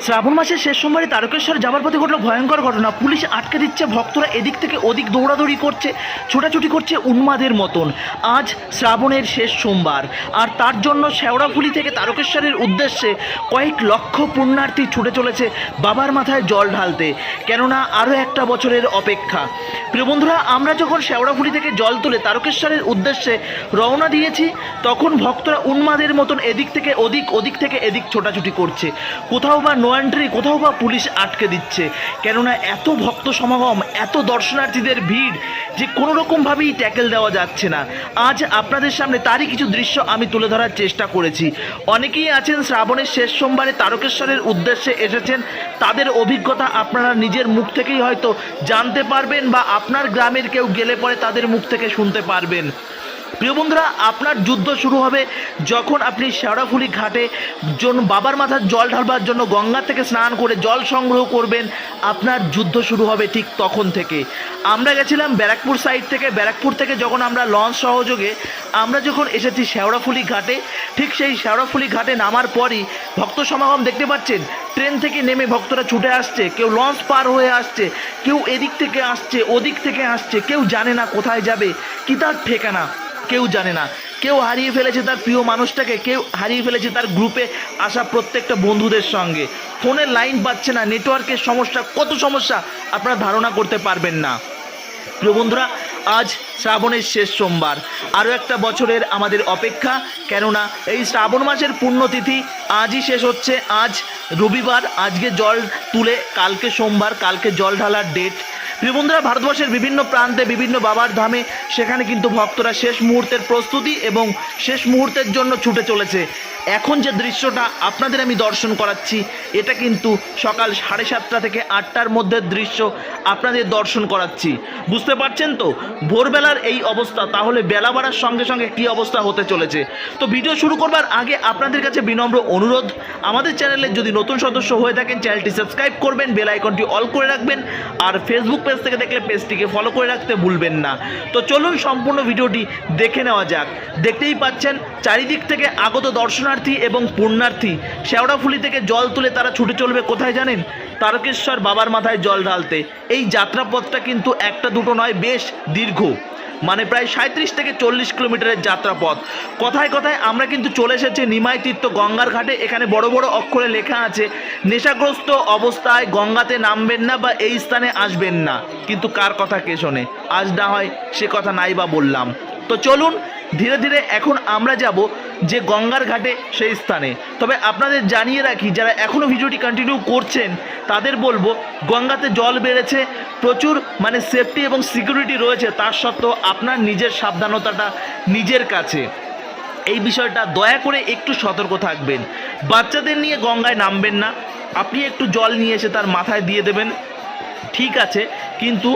শ্রাবণ মাসের শেষ সোমবারে তারকেশ্বর যাবার পথে ঘটলো ভয়ঙ্কর ঘটনা। পুলিশ আটকে দিচ্ছে ভক্তরা এদিক থেকে ওদিক দৌড়াদৌড়ি করছে, ছোটাছুটি করছে উন্মাদের মতন। আজ শ্রাবণের শেষ সোমবার। আর তার জন্য শেওড়াফুলি থেকে তারকেশ্বরের উদ্দেশ্যে কয়েক লক্ষ পুণ্যার্থী ছুটে চলেছে বাবার মাথায় জল ঢালতে। কেননা আরও একটা বছরের অপেক্ষা। প্রিয় বন্ধুরা, আমরা যখন শেওড়াফুলি থেকে জল তুলে তারকেশ্বরের উদ্দেশ্যে রওনা দিয়েছি, তখন ভক্তরা উন্মাদের মতন এদিক থেকে ওদিক ওদিক থেকে এদিক ছোটাছুটি করছে। কোথাও বা নো এন্ট্রি কোথাও বা পুলিশ আটকে দিচ্ছে। কেননা এত ভক্ত সমাগম, এত দর্শনার্থীদের ভিড় যে কোনো রকমভাবেই ট্যাকেল দেওয়া যাচ্ছে না। আজ আপনাদের সামনে তারই কিছু দৃশ্য আমি তুলে ধরার চেষ্টা করেছি। অনেকেই আছেন শ্রাবণের শেষ সোমবারে তারকেশ্বরের উদ্দেশ্যে এসেছেন। তাদের অভিজ্ঞতা আপনারা নিজের মুখ থেকেই হয়তো জানতে পারবেন বা আপনার গ্রামের কেউ গেলে পরে তাদের মুখ থেকে শুনতে পারবেন। প্রিয় বন্ধুরা, আপনার যুদ্ধ শুরু হবে যখন আপনি শেওড়াফুলি ঘাটে জন বাবার মাথার জল ঢালবার জন্য গঙ্গা থেকে স্নান করে জল সংগ্রহ করবেন। আপনার যুদ্ধ শুরু হবে ঠিক তখন থেকে। আমরা গেছিলাম ব্যারাকপুর সাইড থেকে। ব্যারাকপুর থেকে যখন আমরা লঞ্চ সহযোগে আমরা যখন এসেছি শেওড়াফুলি ঘাটে, ঠিক সেই শেওড়াফুলি ঘাটে নামার পরই ভক্ত সমাগম দেখতে পাচ্ছেন, ট্রেন থেকে নেমে ভক্তরা ছুটে আসছে, কেউ লঞ্চ পার হয়ে আসছে, কেউ এদিক থেকে আসছে, ওদিক থেকে আসছে, কেউ জানে না কোথায় যাবে, কি তার ঠিকানা। কেউ জানে না। কেউ হারিয়ে ফেলেছে তার প্রিয় মানুষটাকে, কেউ হারিয়ে ফেলেছে তার গ্রুপে আসা প্রত্যেকটা বন্ধুদের সঙ্গে। ফোনের লাইন পাচ্ছে না নেটওয়ার্কের সমস্যা, কত সমস্যা আপনারা ধারণা করতে পারবেন না। প্রিয় বন্ধুরা, আজ শ্রাবণের শেষ সোমবার। আরও একটা বছরের আমাদের অপেক্ষা, কেননা এই শ্রাবণ মাসের পুণ্যতিথি আজই শেষ হচ্ছে। আজ রবিবার, আজকে জল তুলে কালকে সোমবার, কালকে জল ঢালার ডেট প্রিয় বন্ধুরা, ভারতবর্ষের বিভিন্ন প্রান্তে বিভিন্ন বাবার ধামে সেখানে কিন্তু ভক্তরা শেষ মুহূর্তের প্রস্তুতি এবং শেষ মুহূর্তের জন্য ছুটে চলেছে। এখন যে দৃশ্যটা আপনাদের আমি দর্শন করাচ্ছি, এটা কিন্তু সকাল সাড়ে সাতটা থেকে আটটার মধ্যে দৃশ্য আপনাদের দর্শন করাচ্ছি। বুঝতে পারছেন তো? ভোরবেলার এই অবস্থা, তাহলে বেলা বাড়ার সঙ্গে সঙ্গে কী অবস্থা হতে চলেছে? তো ভিডিও শুরু করবার আগে আপনাদের কাছে বিনম্র অনুরোধ, আমাদের চ্যানেলে যদি নতুন সদস্য হয়ে থাকেন, চ্যানেলটি সাবস্ক্রাইব করবেন, বেল আইকনটি অল করে রাখবেন, আর ফেসবুক পেজ থেকে দেখলে পেজটিকে ফলো করে রাখতে ভুলবেন না। তো চলুন সম্পূর্ণ ভিডিওটি দেখে নেওয়া যাক। দেখতেই পাচ্ছেন, চারিদিক থেকে আগত দর্শনার্থী এবং পুণ্যার্থী। শেওড়াফুলি থেকে জল তুলে তারা ছুটে চলবে কোথায় জানেন? তারকেশ্বর বাবার মাথায় জল ঢালতে। এই যাত্রাপথটা কিন্তু একটা দুটো নয়, বেশ দীর্ঘ। মানে প্রায় সাঁত্রিশ থেকে চল্লিশ কিলোমিটারের যাত্রাপথ। কথায় কথায় আমরা কিন্তু চলে এসেছি নিমাই তীর্থ গঙ্গার ঘাটে। এখানে বড় বড় অক্ষরে লেখা আছে, নেশাগ্রস্ত অবস্থায় গঙ্গাতে নামবেন না বা এই স্থানে আসবেন না। কিন্তু কার কথা কে শোনে? আজ না হয় সে কথা নাই বা বললাম। তো চলুন, ধীরে ধীরে এখন আমরা যাব যে গঙ্গার ঘাটে সেই স্থানে। তবে আপনাদের জানিয়ে রাখি, যারা এখনও ভিডিওটি কন্টিনিউ করছেন, তাদের বলব, গঙ্গাতে জল বেড়েছে, প্রচুর মানে সেফটি এবং সিকিউরিটি রয়েছে, তার সত্ত্বেও আপনার নিজের সাবধানতাটা নিজের কাছে। এই বিষয়টা দয়া করে একটু সতর্ক থাকবেন। বাচ্চাদের নিয়ে গঙ্গায় নামবেন না, আপনি একটু জল নিয়ে এসে তার মাথায় দিয়ে দেবেন, ঠিক আছে, কিন্তু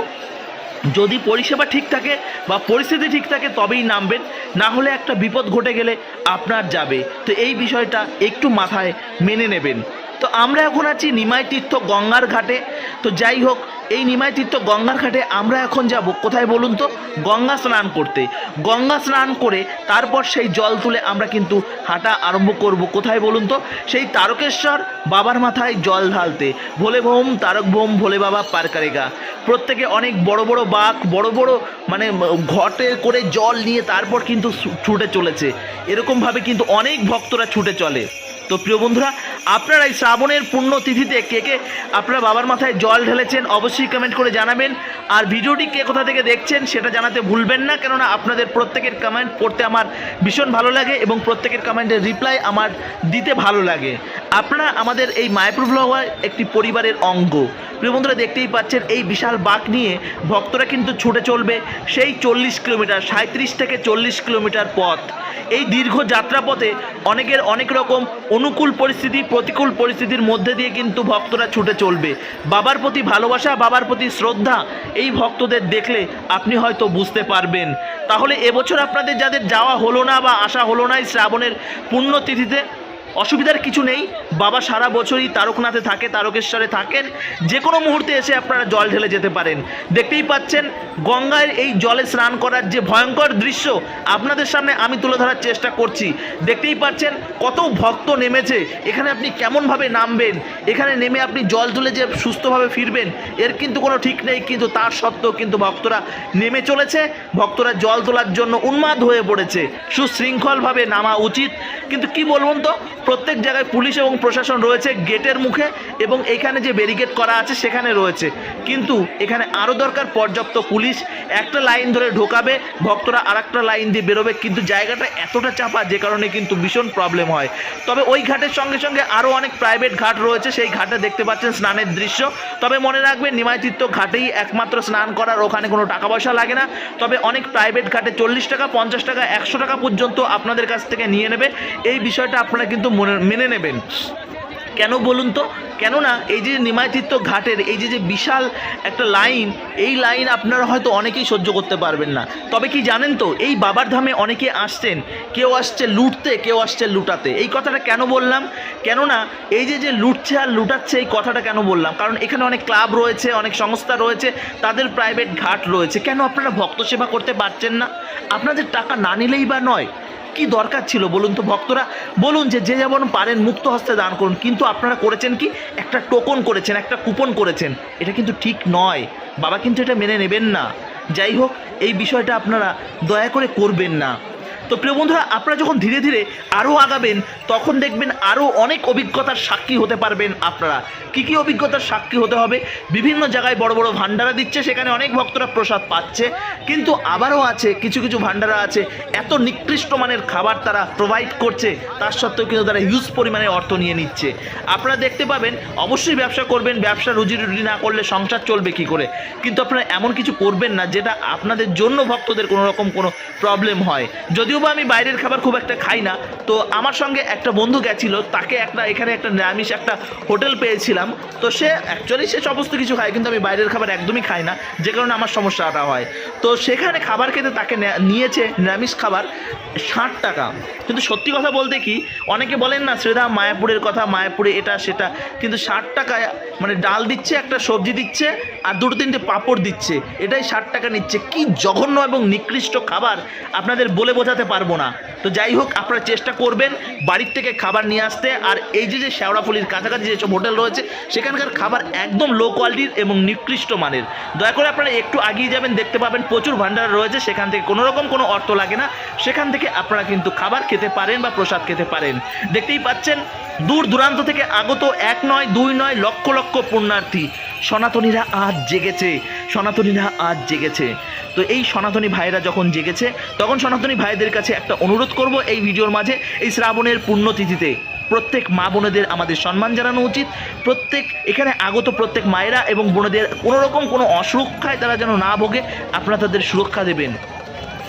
যদি পরিষেবা ঠিক থাকে বা পরিস্থিতি ঠিক থাকে তবেই নামবেন। না হলে একটা বিপদ ঘটে গেলে আপনার যাবে। তো এই বিষয়টা একটু মাথায় মেনে নেবেন। তো আমরা এখন আছি নিমাই তীর্থ গঙ্গার ঘাটে। তো যাই হোক, এই নিমাই তীর্থ গঙ্গার ঘাটে আমরা এখন যাব কোথায় বলুন তো? গঙ্গা স্নান করতে। গঙ্গা স্নান করে তারপর সেই জল তুলে আমরা কিন্তু হাঁটা আরম্ভ করব। কোথায় বলুন তো? সেই তারকেশ্বর বাবার মাথায় জল ঢালতে। ভোলে ভোম, তারক ভোম, ভোলে বাবা পার করেগা প্রত্যেকে অনেক বড় বড় বাঘ, বড় বড় মানে ঘটে করে জল নিয়ে তারপর কিন্তু ছুটে চলেছে। এরকমভাবে কিন্তু অনেক ভক্তরা ছুটে চলে। তো প্রিয় বন্ধুরা, আপনারা এই শ্রাবণের পূর্ণ তিথিতে কে কে আপনারা বাবার মাথায় জল ঢেলেছেন অবশ্যই কমেন্ট করে জানাবেন। আর ভিডিওটি কে কোথা থেকে দেখছেন সেটা জানাতে ভুলবেন না, কেননা আপনাদের প্রত্যেকের কমেন্ট পড়তে আমার ভীষণ ভালো লাগে এবং প্রত্যেকের কমেন্টের রিপ্লাই আমার দিতে ভালো লাগে। আপনারা আমাদের এই মায়াপুর ব্লগার একটি পরিবারের অঙ্গ। প্রিয় বন্ধুরা, দেখতেই পাচ্ছেন, এই বিশাল বাঁক নিয়ে ভক্তরা কিন্তু ছুটে চলবে সেই চল্লিশ কিলোমিটার সাঁত্রিশ থেকে চল্লিশ কিলোমিটার পথ। এই দীর্ঘ যাত্রাপথে অনেকের অনেক রকম অনুকূল পরিস্থিতি, প্রতিকূল পরিস্থিতির মধ্যে দিয়ে কিন্তু ভক্তরা ছুটে চলবে। বাবার প্রতি ভালোবাসা, বাবার প্রতি শ্রদ্ধা, এই ভক্তদের দেখলে আপনি হয়তো বুঝতে পারবেন। তাহলে এবছর আপনাদের যাদের যাওয়া হলো না বা আসা হলো না এই শ্রাবণের পুণ্যতিথিতে অসুবিধার কিছু নেই। বাবা সারা বছরই তারকনাথে থাকে, তারকেশ্বরে থাকেন। যে কোনো মুহূর্তে এসে আপনারা জল ঢেলে যেতে পারেন। দেখতেই পাচ্ছেন গঙ্গায় এই জলে স্নান করার যে ভয়ঙ্কর দৃশ্য আপনাদের সামনে আমি তুলে ধরার চেষ্টা করছি। দেখতেই পাচ্ছেন, কত ভক্ত নেমেছে। এখানে আপনি কেমনভাবে নামবেন? এখানে নেমে আপনি জল তুলে যে সুস্থভাবে ফিরবেন, এর কিন্তু কোনো ঠিক নেই। কিন্তু তার সত্ত্বেও কিন্তু ভক্তরা নেমে চলেছে। ভক্তরা জল তোলার জন্য উন্মাদ হয়ে পড়েছে। সুশৃঙ্খলভাবে নামা উচিত। কিন্তু কি বলুন তো? প্রত্যেক জায়গায় পুলিশ এবং প্রশাসন রয়েছে গেটের মুখে এবং এখানে যে ব্যারিকেড করা আছে সেখানে রয়েছে। কিন্তু এখানে আরও দরকার পর্যাপ্ত পুলিশ। একটা লাইন ধরে ঢোকাবে, ভক্তরা আর লাইন দিয়ে বেরোবে, কিন্তু জায়গাটা এতটা চাপা যে কারণে কিন্তু ভীষণ প্রবলেম হয়। তবে ওই ঘাটের সঙ্গে সঙ্গে আরও অনেক প্রাইভেট ঘাট রয়েছে, সেই ঘাটে দেখতে পাচ্ছেন স্নানের দৃশ্য। তবে মনে রাখবেন নিমাইচিত্ত ঘাটেই একমাত্র স্নান করার ওখানে কোনো টাকা পয়সা লাগে না। তবে অনেক প্রাইভেট ঘাটে চল্লিশ টাকা, পঞ্চাশ টাকা, একশো টাকা পর্যন্ত আপনাদের কাছ থেকে নিয়ে নেবে। এই বিষয়টা আপনারা কিন্তু মনে- মেনে নেবেন। কেন বলুন তো? কেননা এই যে নিমাইতিত্ব ঘাটের এই যে যে বিশাল একটা লাইন, এই লাইন আপনারা হয়তো অনেকেই সহ্য করতে পারবেন না। তবে কি জানেন তো, এই বাবার ধামে অনেকে আসছেন, কেউ আসছে লুটতে, কেউ আসছে লুটাতে। এই কথাটা কেন বললাম? কেননা এই যে যে লুটছে আর লুটাচ্ছে, এই কথাটা কেন বললাম? কারণ এখানে অনেক ক্লাব রয়েছে, অনেক সংস্থা রয়েছে, তাদের প্রাইভেট ঘাট রয়েছে। কেন আপনারা ভক্ত সেবা করতে পারছেন না? আপনাদের টাকা না নিলেই বা নয়। কি দরকার ছিল বলুন তো ভক্তরা? বলুন যে যে যেমন পারেন মুক্ত হস্তে দান করুন, কিন্তু আপনারা করেছেন কি? একটা টোকন করেছেন, একটা কুপন করেছেন। এটা কিন্তু ঠিক নয়। বাবা কিন্তু এটা মেনে নেবেন না। যাই হোক, এই বিষয়টা আপনারা দয়া করে করবেন না। তো প্রিয় বন্ধুরা, আপনারা যখন ধীরে ধীরে আরও আগাবেন, তখন দেখবেন আরও অনেক অভিজ্ঞতার সাক্ষী হতে পারবেন আপনারা। কী কী অভিজ্ঞতার সাক্ষী হতে হবে? বিভিন্ন জায়গায় বড় বড় ভান্ডারা দিচ্ছে, সেখানে অনেক ভক্তরা প্রসাদ পাচ্ছে। কিন্তু আবারও আছে, কিছু কিছু ভান্ডারা আছে, এত নিকৃষ্ট মানের খাবার তারা প্রোভাইড করছে, তার সত্ত্বেও কিন্তু তারা হিউজ পরিমাণে অর্থ নিয়ে নিচ্ছে। আপনারা দেখতে পাবেন, অবশ্যই ব্যবসা করবেন, ব্যবসা রুজি রুটি না করলে সংসার চলবে কি করে? কিন্তু আপনারা এমন কিছু করবেন না, যেটা আপনাদের জন্য ভক্তদের কোনো রকম কোনো প্রবলেম হয়। যদিও বা আমি বাইরের খাবার খুব একটা খাই না। তো আমার সঙ্গে একটা বন্ধু গেছিল, তাকে একটা এখানে একটা নিরামিষ একটা হোটেল পেয়েছিলাম। তো সে অ্যাকচুয়ালি সে সমস্ত কিছু খায়, কিন্তু আমি বাইরের খাবার একদমই খাই না, যে কারণে আমার সমস্যাটা হয়। তো সেখানে খাবার খেতে তাকে নিয়েছে নিরামিষ খাবার ষাট টাকা। কিন্তু সত্যি কথা বলতে কি, অনেকে বলেন না শ্রীধা মায়াপুরের কথা, মায়াপুরে এটা, সেটা। কিন্তু ষাট টাকায় মানে ডাল দিচ্ছে, একটা সবজি দিচ্ছে, আর দুটো তিনটে পাঁপড় দিচ্ছে। এটাই ষাট টাকা নিচ্ছে। কি জঘন্য এবং নিকৃষ্ট খাবার আপনাদের বলে বোঝাতে পারব না। তো যাই হোক, আপনারা চেষ্টা করবেন বাড়ির থেকে খাবার নিয়ে আসতে। আর এই যে যে শেওড়াফুলির কাছাকাছি যেসব হোটেল রয়েছে, সেখানকার খাবার একদম লো কোয়ালিটির এবং নিকৃষ্ট মানের। দয়া করে আপনারা একটু আগিয়ে যাবেন, দেখতে পাবেন প্রচুর ভান্ডার রয়েছে। সেখান থেকে কোনো রকম কোনো অর্থ লাগে না। সেখান থেকে আপনারা কিন্তু খাবার খেতে পারেন বা প্রসাদ খেতে পারেন। দেখতেই পাচ্ছেন, দূর দূরান্ত থেকে আগত এক নয়, দুই নয় লক্ষ লক্ষ পুণ্যার্থী। সনাতনীরা আজ জেগেছে, সনাতনীরা আজ জেগেছে। তো এই সনাতনী ভাইরা যখন জেগেছে, তখন সনাতনী ভাইদের কাছে একটা অনুরোধ করব এই ভিডিওর মাঝে, এই শ্রাবণের পুণ্যতিথিতে। প্রত্যেক মা বোনেদের আমাদের সম্মান জানানো উচিত। প্রত্যেক, এখানে আগত প্রত্যেক মায়েরা এবং বোনেদের কোনোরকম কোনো অসুরক্ষায় তারা যেন না ভোগে, আপনারা তাদের সুরক্ষা দেবেন।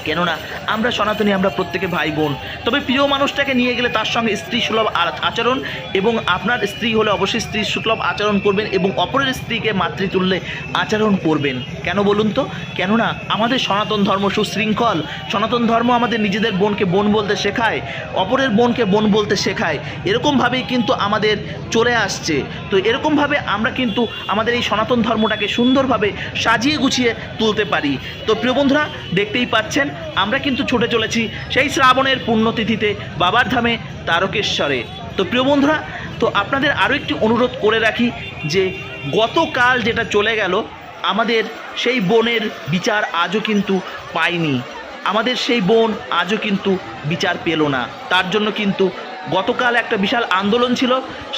কেননা আমরা সনাতনী, আমরা প্রত্যেকে ভাই বোন। তবে প্রিয় মানুষটাকে নিয়ে গেলে তার সঙ্গে স্ত্রী সুলভ আচরণ এবং আপনার স্ত্রী হলে অবশ্যই স্ত্রী সুলভ আচরণ করবেন এবং অপরের স্ত্রীকে মাতৃতুল্যে আচরণ করবেন। কেন বলুন তো? কেননা আমাদের সনাতন ধর্ম সুশৃঙ্খল। সনাতন ধর্ম আমাদের নিজেদের বোনকে বোন বলতে শেখায়, অপরের বোনকে বোন বলতে শেখায়। এরকমভাবেই কিন্তু আমাদের চলে আসছে। তো এরকমভাবে আমরা কিন্তু আমাদের এই সনাতন ধর্মটাকে সুন্দরভাবে সাজিয়ে গুছিয়ে তুলতে পারি। তো প্রিয় বন্ধুরা, দেখতেই পাচ্ছেন আমরা কিন্তু ছুটে চলেছি সেই শ্রাবণের পুণ্যতিথিতে বাবার ধামে তারকেশ্বরে। তো প্রিয় বন্ধুরা, তো আপনাদের আরও একটি অনুরোধ করে রাখি যে গতকাল যেটা চলে গেল, আমাদের সেই বোনের বিচার আজও কিন্তু পাইনি। আমাদের সেই বোন আজও কিন্তু বিচার পেল না। তার জন্য কিন্তু গতকাল একটা বিশাল আন্দোলন ছিল,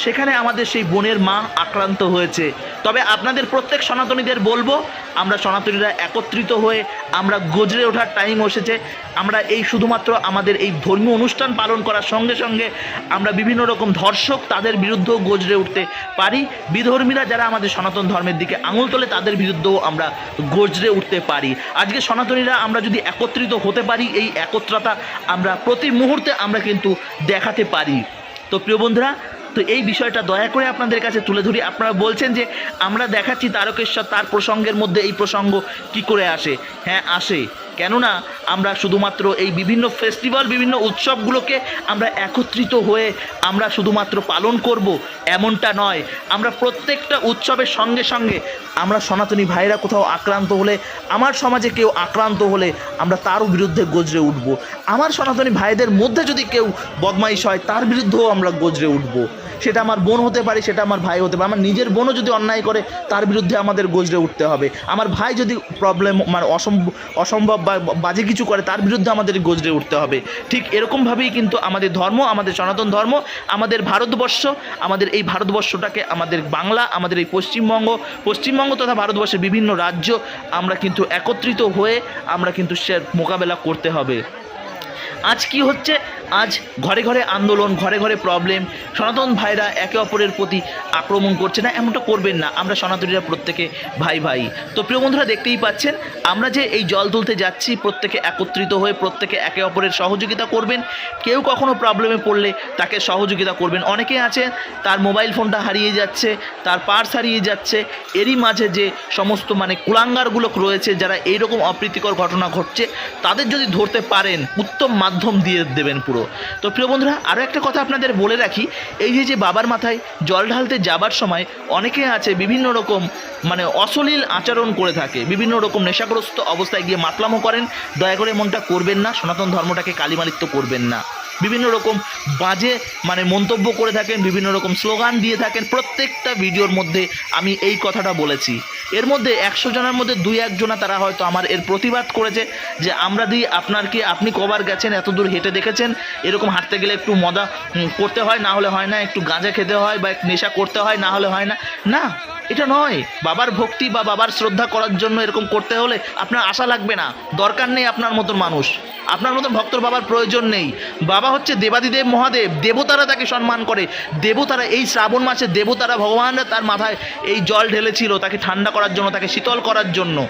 সেখানে আমাদের সেই বোনের মা আক্রান্ত হয়েছে। তবে আপনাদের প্রত্যেক সনাতনীদের বলব, আমরা সনাতনীরা একত্রিত হয়ে আমরা গজরে ওঠার টাইম এসেছে। আমরা এই শুধুমাত্র আমাদের এই ধর্মীয় অনুষ্ঠান পালন করার সঙ্গে সঙ্গে আমরা বিভিন্ন রকম ধর্ষক তাদের বিরুদ্ধেও গজরে উঠতে পারি। বিধর্মীরা যারা আমাদের সনাতন ধর্মের দিকে আঙুল তোলে, তাদের বিরুদ্ধেও আমরা গজরে উঠতে পারি। আজকে সনাতনীরা আমরা যদি একত্রিত হতে পারি, এই একত্রতা আমরা প্রতি মুহূর্তে আমরা কিন্তু দেখাতে পারি। তো প্রিয় বন্ধুরা, তো এই বিষয়টা দয়া করে আপনাদের কাছে তুলে ধরি। আপনারা বলছেন যে আমরা দেখাচ্ছি তারকেশ্বর তার প্রসঙ্গের মধ্যে এই প্রসঙ্গ কি করে আসে? হ্যাঁ আসে। কেননা আমরা শুধুমাত্র এই বিভিন্ন ফেস্টিভ্যাল বিভিন্ন উৎসবগুলোকে আমরা একত্রিত হয়ে আমরা শুধুমাত্র পালন করব, এমনটা নয়। আমরা প্রত্যেকটা উৎসবের সঙ্গে সঙ্গে আমরা সনাতনী ভাইরা কোথাও আক্রান্ত হলে, আমার সমাজে কেউ আক্রান্ত হলে আমরা তারও বিরুদ্ধে গজরে উঠব। আমার সনাতনী ভাইদের মধ্যে যদি কেউ বদমাইশ হয়, তার বিরুদ্ধেও আমরা গজরে উঠব। সেটা আমার বোন হতে পারে, সেটা আমার ভাই হতে পারে। আমার নিজের বোনও যদি অন্যায় করে, তার বিরুদ্ধে আমাদের গজরে উঠতে হবে। আমার ভাই যদি প্রবলেম মানে অসম্ভব অসম্ভব বাজে কিছু করে, তার বিরুদ্ধে আমাদের গজরে উঠতে হবে। ঠিক এরকমভাবেই কিন্তু আমাদের ধর্ম, আমাদের সনাতন ধর্ম, আমাদের ভারতবর্ষ, আমাদের এই ভারতবর্ষটাকে আমাদের বাংলা, আমাদের এই পশ্চিমবঙ্গ পশ্চিমবঙ্গ তথা ভারতবর্ষের বিভিন্ন রাজ্য আমরা কিন্তু একত্রিত হয়ে আমরা কিন্তু সে মোকাবেলা করতে হবে। আজ কি হচ্ছে? আজ ঘরে ঘরে আন্দোলন, ঘরে ঘরে প্রবলেম সনাতন ভাইরা একে অপরের প্রতি আক্রমণ করছে না, এমনটা করবেন না। আমরা সনাতনীরা প্রত্যেকে ভাই ভাই। তো প্রিয় বন্ধুরা, দেখতেই পাচ্ছেন, আমরা যে এই জল তুলতে যাচ্ছি, প্রত্যেকে একত্রিত হয়ে প্রত্যেকে একে অপরের সহযোগিতা করবেন। কেউ কখনো প্রবলেমে পড়লে তাকে সহযোগিতা করবেন। অনেকে আছে, তার মোবাইল ফোনটা হারিয়ে যাচ্ছে, তার পার্স হারিয়ে যাচ্ছে। এরই মাঝে যে সমস্ত মানে কুলাঙ্গারগুলো রয়েছে, যারা এইরকম অপ্রীতিকর ঘটনা ঘটছে, তাদের যদি ধরতে পারেন, উত্তম মাধ্যম দিয়ে দেবেন পুরো। তো প্রিয় বন্ধুরা আরও একটা কথা আপনাদের বলে রাখি। এই যে যে বাবার মাথায় জল ঢালতে যাবার সময় অনেকে আছে বিভিন্ন রকম মানে অশলীল আচরণ করে থাকে। বিভিন্ন রকম নেশাগ্রস্ত অবস্থায় গিয়ে মাতলামো করেন। দয়া করে মনটা করবেন না, সনাতন ধর্মটাকে কালিমালিত্য করবেন না। বিভিন্ন রকম বাজে মানে মন্তব্য করে থাকেন, বিভিন্ন রকম স্লোগান দিয়ে থাকেন। প্রত্যেকটা ভিডিওর মধ্যে আমি এই কথাটা বলেছি। এর মধ্যে একশো জনের মধ্যে দুই একজনা তারা হয়তো আমার এর প্রতিবাদ করেছে যে, আমরা দিই আপনার কি, আপনি কবার গেছেন, এত দূর হেঁটে দেখেছেন? এরকম হাঁটতে গেলে একটু মজা করতে হয়, না হলে হয় না, একটু গাঁজা খেতে হয় বা নেশা করতে হয়, না হলে হয় না। না এটা নয়। বাবার ভক্তি বা বাবার শ্রদ্ধা করার জন্য এরকম করতে হলে আপনার আশা লাগবে না। দরকার নেই আপনার মতন মানুষ। আপনার মতন ভক্ত বাবার প্রয়োজন নেই। বাবা হচ্ছে দেবাদিদেব মহাদেব। দেবতারা তাকে সম্মান করে। দেবতারা এই শ্রাবণ মাসে দেবতারা ভগবানরা তার মাথায় এই জল ঢেলেছিল তাকে ঠান্ডা করার জন্য, তাকে শীতল করার জন্য।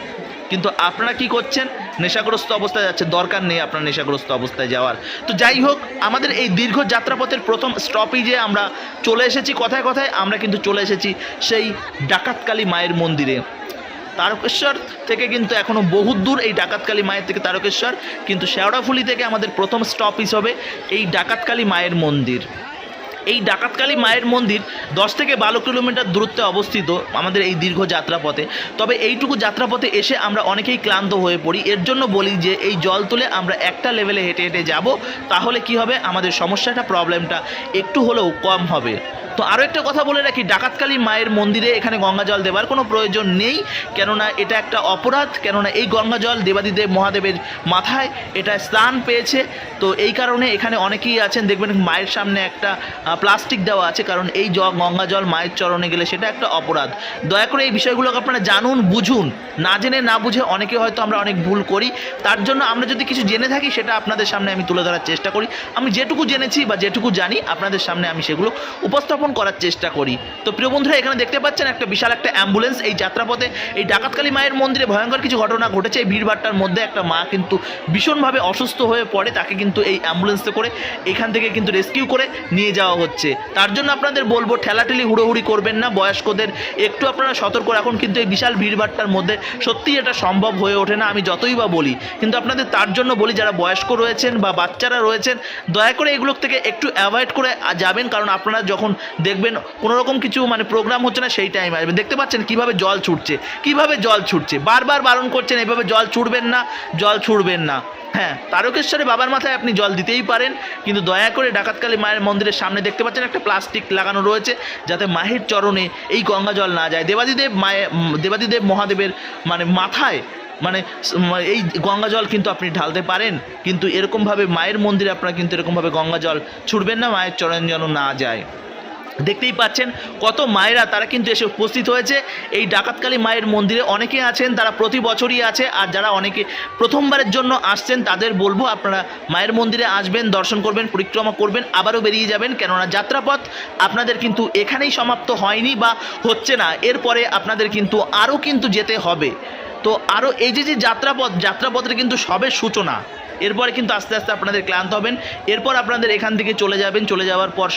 কিন্তু আপনারা কি করছেন? নেশাগ্রস্ত অবস্থায় যাচ্ছে, দরকার নেই আপনার নেশাগ্রস্ত অবস্থায় যাওয়ার। তো যাই হোক, আমাদের এই দীর্ঘ যাত্রাপথের প্রথম স্টপেজে আমরা চলে এসেছি, কথায় কথায় আমরা কিন্তু চলে এসেছি সেই ডাকাতকালী মায়ের মন্দিরে। তারকেশ্বর থেকে কিন্তু এখনও বহুত দূর, এই ডাকাতকালী মায়ের থেকে তারকেশ্বর, কিন্তু শেওড়াফুলি থেকে আমাদের প্রথম স্টপ হবে এই ডাকাতকালী মায়ের মন্দির। এই ডাকাতকালী মায়ের মন্দির দশ থেকে বারো কিলোমিটার দূরত্বে অবস্থিত আমাদের এই দীর্ঘ যাত্রাপথে। তবে এইটুকু যাত্রাপথে এসে আমরা অনেকেই ক্লান্ত হয়ে পড়ি। এর জন্য বলি যে, এই জল তুলে আমরা একটা লেভেলে হেঁটে হেঁটে যাব, তাহলে কি হবে? আমাদের সমস্যাটা, প্রবলেমটা একটু হলেও কম হবে। তো আরও একটা কথা বলে রাখি, ডাকাতকালী মায়ের মন্দিরে এখানে গঙ্গা জল দেওয়ার কোনো প্রয়োজন নেই, কেননা এটা একটা অপরাধ, কেননা এই গঙ্গা জল দেবাদিদেব মহাদেবের মাথায় এটা স্থান পেয়েছে। তো এই কারণে এখানে অনেকেই আছেন, দেখবেন মায়ের সামনে একটা প্লাস্টিক দেওয়া আছে, কারণ এই জল গঙ্গা জল মায়ের চরণে গেলে সেটা একটা অপরাধ। দয়া করে এই বিষয়গুলোকে আপনারা জানুন, বুঝুন। না জেনে, না বুঝে অনেকে হয়তো আমরা অনেক ভুল করি। তার জন্য আমরা যদি কিছু জেনে থাকি, সেটা আপনাদের সামনে আমি তুলে ধরার চেষ্টা করি। আমি যেটুকু জেনেছি বা যেটুকু জানি, আপনাদের সামনে আমি সেগুলো উপস্থাপন করার চেষ্টা করি। তো প্রিয় বন্ধুরা, এখানে দেখতে পাচ্ছেন একটা বিশাল একটা অ্যাম্বুলেন্স এই যাত্রাপথে। এই ডাকাতকালী মায়ের মন্দিরে ভয়ঙ্কর কিছু ঘটনা ঘটেছে। এই ভিড়ভাট্টার মধ্যে একটা মা কিন্তু ভীষণভাবে অসুস্থ হয়ে পড়ে, তাকে কিন্তু এই অ্যাম্বুলেন্সে করে এখান থেকে কিন্তু রেস্কিউ করে নিয়ে যাওয়া হচ্ছে। তার জন্য আপনাদের বলব, ঠেলাঠেলি হুড়োহুড়ি করবেন না। বয়স্কদের একটু আপনারা সতর্ক রাখুন, কিন্তু এই বিশাল ভিড়ভাট্টার মধ্যে সত্যিই এটা সম্ভব হয়ে ওঠে না, আমি যতই বা বলি। কিন্তু আপনাদের তার জন্য বলি, যারা বয়স্ক রয়েছেন বা বাচ্চারা রয়েছেন, দয়া করে এগুলোর থেকে একটু অ্যাভয়েড করে যাবেন। কারণ আপনারা যখন দেখবেন কোনো রকম কিছু মানে প্রোগ্রাম হচ্ছে না সেই টাইমে আসবেন দেখতে পাচ্ছেন কীভাবে জল ছুটছে কীভাবে জল ছুটছে। বারবার বারণ করছেন এইভাবে জল ছুটবেন না জল ছুটবেন না। হ্যাঁ তারকেশ্বরে বাবার মাথায় আপনি জল দিতেই পারেন কিন্তু দয়া করে ডাকাতকালী মায়ের মন্দিরের সামনে দেখতে পাচ্ছেন একটা প্লাস্টিক লাগানো রয়েছে যাতে মাহের চরণে এই গঙ্গা জল না যায়। দেবাদিদেব মায়ে উম, দেবাদিদেব মহাদেবের মানে মাথায় মানে এই গঙ্গা জল কিন্তু আপনি ঢালতে পারেন কিন্তু এরকমভাবে মায়ের মন্দিরে আপনারা কিন্তু এরকমভাবে গঙ্গা জল ছুটবেন না মায়ের চরণ যেন না যায়। দেখতেই পাচ্ছেন কত মায়েরা তারা কিন্তু এসে উপস্থিত হয়েছে। এই ডাকাতকালী মায়ের মন্দিরে অনেকে আছেন, তারা প্রতি বছরই আছে আর যারা অনেকে প্রথমবারের জন্য আসছেন, তাদের বলব আপনারা মায়ের মন্দিরে আসবেন, দর্শন করবেন, পরিক্রমা করবেন, আবারও বেরিয়ে যাবেন। কেননা যাত্রাপথ আপনাদের কিন্তু এখানেই সমাপ্ত হয়নি বা হচ্ছে না। এরপরে আপনাদের কিন্তু আরও কিন্তু যেতে হবে। তো আরও এই যে যে যাত্রাপথ, যাত্রাপথের কিন্তু সবে সূচনা। এরপরে কিন্তু আস্তে আস্তে আপনাদের ক্লান্ত হবেন। এরপর আপনাদের এখান থেকে চলে যাবেন, চলে যাওয়ার পর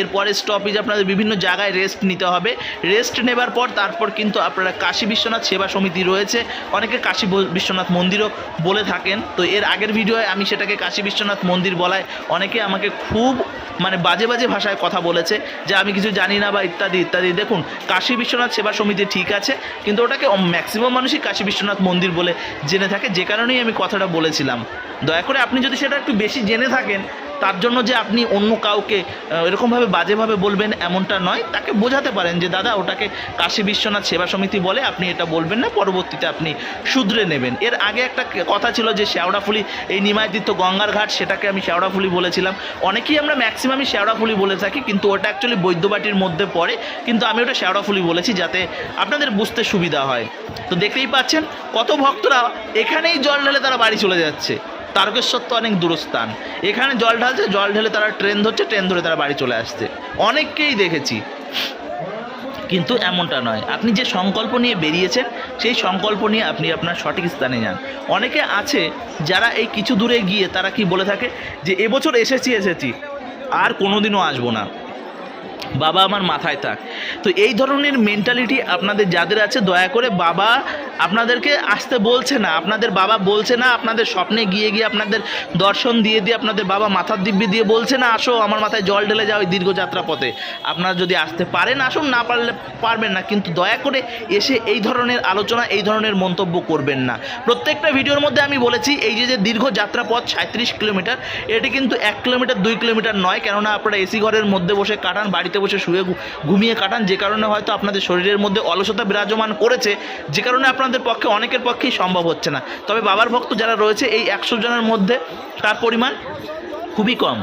এরপরে স্টপেজ আপনাদের বিভিন্ন জায়গায় রেস্ট নিতে হবে। রেস্ট নেবার পর তারপর কিন্তু আপনারা কাশী বিশ্বনাথ সেবা সমিতি রয়েছে। অনেকে কাশী বিশ্বনাথ মন্দিরও বলে থাকেন। তো এর আগের ভিডিওয়ে আমি সেটাকে কাশী বিশ্বনাথ মন্দির বলায় অনেকে আমাকে খুব মানে বাজে বাজে ভাষায় কথা বলেছে, যে আমি কিছু জানি না বা ইত্যাদি ইত্যাদি। দেখুন, কাশী বিশ্বনাথ সেবা সমিতি ঠিক আছে, কিন্তু ওটাকে ম্যাক্সিমাম মানুষই কাশী বিশ্বনাথ মন্দির বলে জেনে থাকে। যে কারণেই আমি কথাটা বলেছিলাম। দয়া করে আপনি যদি সেটা একটু বেশি জেনে থাকেন, তার জন্য যে আপনি অন্য কাউকে এরকমভাবে বাজেভাবে বলবেন এমনটা নয়, তাকে বোঝাতে পারেন যে, দাদা, ওটাকে কাশী বিশ্বনাথ সেবা সমিতি বলে আপনি এটা বলবেন না, পরবর্তীতে আপনি শুধরে নেবেন। এর আগে একটা কথা ছিল যে শেওড়াফুলি এই নিমাইতীর্থ গঙ্গার ঘাট, সেটাকে আমি শেওড়াফুলি বলেছিলাম। অনেকেই আমরা ম্যাক্সিমামই শেওড়াফুলি বলে থাকি, কিন্তু ওটা অ্যাকচুয়ালি বৈদ্যবাটির মধ্যে পড়ে, কিন্তু আমি ওটা শেওড়াফুলি বলেছি যাতে আপনাদের বুঝতে সুবিধা হয়। তো দেখতেই পাচ্ছেন, কত ভক্তরা এখানেই জল ঢেলে তারা বাড়ি চলে যাচ্ছে। তারকেশ্বর তো অনেক দূরস্থান। এখানে জল ঢালছে, জল ঢেলে তারা ট্রেন ধরছে, ট্রেন ধরে তারা বাড়ি চলে আসছে। অনেককেই দেখেছি। কিন্তু এমনটা নয়। আপনি যে সংকল্প নিয়ে বেরিয়েছেন, সেই সংকল্প নিয়ে আপনি আপনার সঠিক স্থানে যান। অনেকে আছে যারা এই কিছু দূরে গিয়ে তারা কি বলে থাকে যে, এবছর এসেছি এসেছি। আর কোনোদিনও আসব না। বাবা আমার মাথায় থাক। তো এই ধরনের মেন্টালিটি আপনাদের যাদের আছে, দয়া করে বাবা আপনাদেরকে আসতে বলছে না, আপনাদের বাবা বলছে না, আপনাদের স্বপ্নে গিয়ে গিয়ে আপনাদের দর্শন দিয়ে দিয়ে আপনাদের বাবা মাথার দিব্যি দিয়ে বলছে না, আসো আমার মাথায় জল ঢেলে যাও এই দীর্ঘ যাত্রা পথে। আপনারা যদি আসতে পারেন, আসুন, না পারলে পারবেন না, কিন্তু দয়া করে এসে এই ধরনের আলোচনা, এই ধরনের মন্তব্য করবেন না। প্রত্যেকটা ভিডিওর মধ্যে আমি বলেছি, এই যে যে দীর্ঘ যাত্রা পথ সাঁত্রিশ কিলোমিটার, এটি কিন্তু এক কিলোমিটার, দুই কিলোমিটার নয়, কেননা আপনারা এসি ঘরের মধ্যে বসে কাটান, বাড়িতে বসে শুয়ে ঘুমিয়ে কাটান, যে কারণে হয়তো আপনাদের শরীরের মধ্যে অলসতা বিরাজমান করেছে, যে কারণে আপনাদের পক্ষে, অনেকের পক্ষেই সম্ভব হচ্ছে না। তবে বাবার ভক্ত যারা রয়েছে, এই একশো জনের মধ্যে তার পরিমাণ খুবই কম।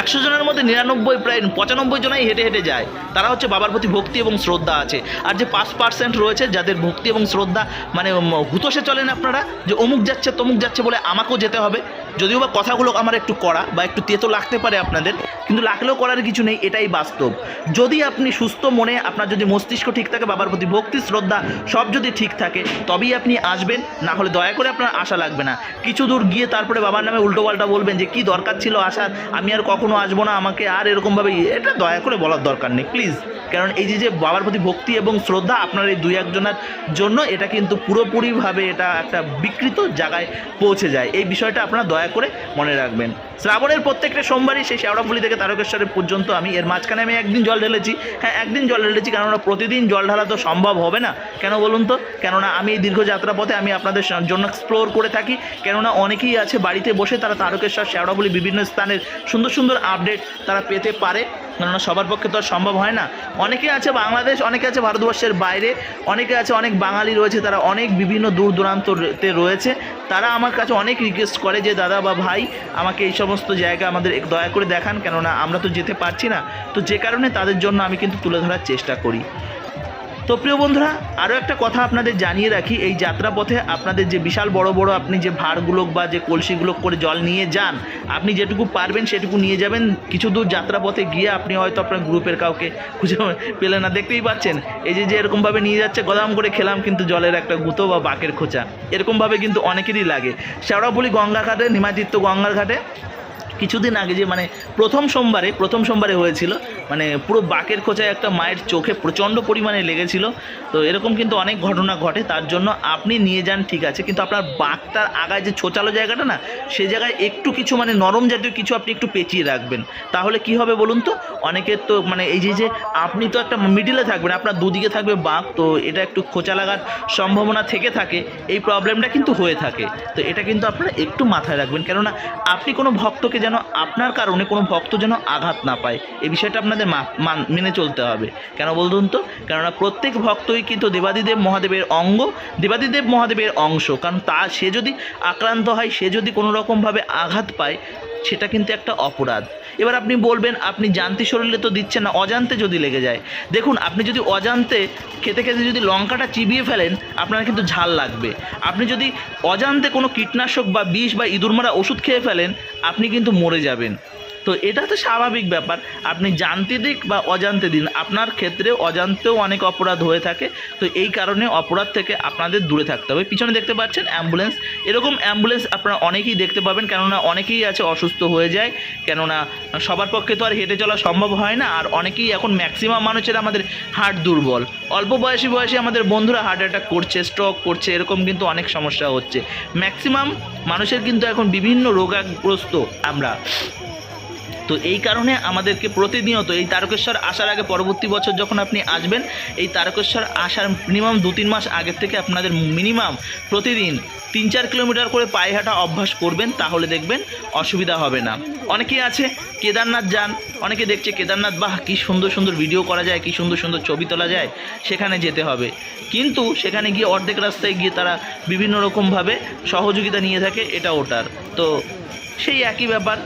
একশো জনের মধ্যে নিরানব্বই, প্রায় পঁচানব্বই জনাই হেঁটে হেঁটে যায়। তারা হচ্ছে বাবার প্রতি ভক্তি এবং শ্রদ্ধা আছে। আর যে পাঁচ পার্সেন্ট রয়েছে, যাদের ভক্তি এবং শ্রদ্ধা মানে হুতোষে চলেন আপনারা, যে অমুক যাচ্ছে, তমুক যাচ্ছে বলে আমাকেও যেতে হবে যদিও বা কথাগুলো আমার একটু করা বা একটু তেতো লাগতে পারে আপনাদের, কিন্তু লাগলেও করার কিছু নেই, এটাই বাস্তব। যদি আপনি সুস্থ মনে আপনার যদি মস্তিষ্ক ঠিক থাকে, বাবার প্রতি ভক্তি, শ্রদ্ধা সব যদি ঠিক থাকে, তবেই আপনি আসবেন, না হলে দয়া করে আপনার আশা লাগবে না। কিছু দূর গিয়ে তারপরে বাবার নামে উল্টোপাল্টা বলবেন যে, কি দরকার ছিল আসার? আমি আর কখনো আসব না, আমাকে আর এরকমভাবে এটা দয়া করে বলার দরকার নেই, প্লিজ। কারণ এই যে যে বাবার প্রতি ভক্তি এবং শ্রদ্ধা আপনার এই দুই একজনের জন্য, এটা কিন্তু পুরোপুরিভাবে এটা একটা বিকৃত জায়গায় পৌঁছে যায়। এই বিষয়টা আপনারা দয়া করে মনে রাখবেন। শ্রাবণের প্রত্যেকটা সোমবারই সেই শেওড়াফুলি থেকে তারকেশ্বরের পর্যন্ত আমি, এর মাঝখানে আমি একদিন জল ঢেলেছি। হ্যাঁ একদিন জল ঢেলেছি, কেননা প্রতিদিন জল ঢালা তো সম্ভব হবে না। কেন বলুন তো? কেননা আমি এই দীর্ঘ যাত্রা পথে আমি আপনাদের জন্য এক্সপ্লোর করে থাকি। কেননা অনেকেই আছে বাড়িতে বসে তারা তারকেশ্বর শেওড়াফুলি বিভিন্ন স্থানের সুন্দর সুন্দর আপডেট তারা পেতে পারে। কেননা সবার পক্ষে তো আর সম্ভব হয় না। অনেকে আছে বাংলাদেশ, অনেকে আছে ভারতবর্ষের বাইরে, অনেকে আছে অনেক বাঙালি রয়েছে, তারা অনেক বিভিন্ন দূর দূরান্ততে রয়েছে। তারা আমার কাছে অনেক রিকোয়েস্ট করে যে, দাদা বা ভাই, আমাকে এই সমস্ত জায়গা আমাদের দয়া করে দেখান, কেননা আমরা তো যেতে পারছি না। তো যে কারণে তাদের জন্য আমি কিন্তু তুলে ধরার চেষ্টা করি। তো প্রিয় বন্ধুরা, আরও একটা কথা আপনাদের জানিয়ে রাখি, এই যাত্রাপথে আপনাদের যে বিশাল বড় বড় আপনি যে ভাড়গুলো বা যে কলসিগুলো করে জল নিয়ে যান, আপনি যেটুকু পারবেন সেটুকু নিয়ে যাবেন। কিছু দূর যাত্রাপথে গিয়ে আপনি হয়তো আপনার গ্রুপের কাউকে খুঁজে পেলেন না, দেখতেই পাচ্ছেন। এই যে যে এরকমভাবে নিয়ে যাচ্ছে, গদাম করে খেলাম কিন্তু জলের একটা গুঁতো বা বাকের খোঁচা। এরকমভাবে কিন্তু অনেকেরই লাগে। শেওড়াপুলি গঙ্গা ঘাটে নিমাদিত্য গঙ্গার ঘাটে। কিছুদিন আগে যে মানে প্রথম সোমবারে প্রথম সোমবারে হয়েছিল মানে পুরো বাকের খোঁচায় একটা মায়ের চোখে প্রচণ্ড পরিমাণে লেগেছিল। তো এরকম কিন্তু অনেক ঘটনা ঘটে, তার জন্য আপনি নিয়ে যান, ঠিক আছে। কিন্তু আপনার বাঘটার আগায় যে ছোচালো জায়গাটা না, সে জায়গায় একটু কিছু মানে নরম জাতীয় কিছু আপনি একটু পেঁচিয়ে রাখবেন। তাহলে কি হবে বলুন তো? অনেকের তো মানে এই যে যে আপনি তো একটা মিডিলে থাকবেন, আপনার দুদিকে থাকবে বাঘ তো এটা একটু খোঁচা লাগার সম্ভাবনা থেকে থাকে, এই প্রবলেমটা কিন্তু হয়ে থাকে। তো এটা কিন্তু আপনারা একটু মাথায় রাখবেন। কেননা আপনি কোনো ভক্তকে যেন আপনার কারণে কোনো ভক্ত যেন আঘাত না পায় এই বিষয়টা আপনাদের মা- মান- চলতে হবে। কেন বলুন তো? কেননা প্রত্যেক ভক্তই কিন্তু দেবাদিদেব মহাদেবের অঙ্গ, দেবাদিদেব মহাদেবের অংশ। কারণ তা, সে যদি আক্রান্ত হয়, সে যদি কোনো রকমভাবে আঘাত পায়, সেটা কিন্তু একটা অপরাধ। এবার আপনি বলবেন, আপনি জানতে শরীরে তো দিচ্ছেন না, অজান্তে যদি লেগে যায়। দেখুন, আপনি যদি অজান্তে খেতে খেতে যদি লঙ্কাটা চিবিয়ে ফেলেন, আপনার কিন্তু ঝাল লাগবে। আপনি যদি অজান্তে কোনো কীটনাশক বা বিষ বা ইঁদুর মারা ওষুধ খেয়ে ফেলেন, আপনি কিন্তু মরে যাবেন। তো এটা তো স্বাভাবিক ব্যাপার। আপনি জানতে দিক বা অজান্তে দিন আপনার ক্ষেত্রে অজান্তেও অনেক অপরাধ হয়ে থাকে। তো এই কারণে অপরাধ থেকে আপনাদের দূরে থাকতে হবে। পিছনে দেখতে পাচ্ছেন অ্যাম্বুলেন্স। এরকম অ্যাম্বুলেন্স আপনারা অনেকেই দেখতে পাবেন, কেননা অনেকেই আছে অসুস্থ হয়ে যায়। কেননা সবার পক্ষে তো আর হেঁটে চলা সম্ভব হয় না, আর অনেকেই এখন ম্যাক্সিমাম মানুষের আমাদের হার্ট দুর্বল। অল্প বয়সী বয়সী আমাদের বন্ধুরা হার্ট অ্যাটাক করছে স্ট্রোক করছে, এরকম কিন্তু অনেক সমস্যা হচ্ছে। ম্যাক্সিমাম মানুষের কিন্তু এখন বিভিন্ন রোগাগ্রস্ত আমরা। তো এই কারণে আমাদেরকে প্রতিনিয়ত এই তারকেশ্বর আসার আগে পরবর্তী বছর যখন আপনি আসবেন, এই তারকেশ্বর আসার মিনিমাম দু তিন মাস আগের থেকে আপনাদের মিনিমাম প্রতিদিন তিন চার কিলোমিটার করে পায়ে হাঁটা অভ্যাস করবেন, তাহলে দেখবেন অসুবিধা হবে না। অনেকেই আছে, কেদারনাথ যান, অনেকে দেখছে কেদারনাথ, বাহ, কী সুন্দর সুন্দর ভিডিও করা যায়, কী সুন্দর সুন্দর ছবি তোলা যায়, সেখানে যেতে হবে। কিন্তু সেখানে গিয়ে অর্ধেক রাস্তায় গিয়ে তারা বিভিন্ন রকমভাবে সহযোগিতা নিয়ে থাকে, এটা ওটার। তো সেই একই ব্যাপার।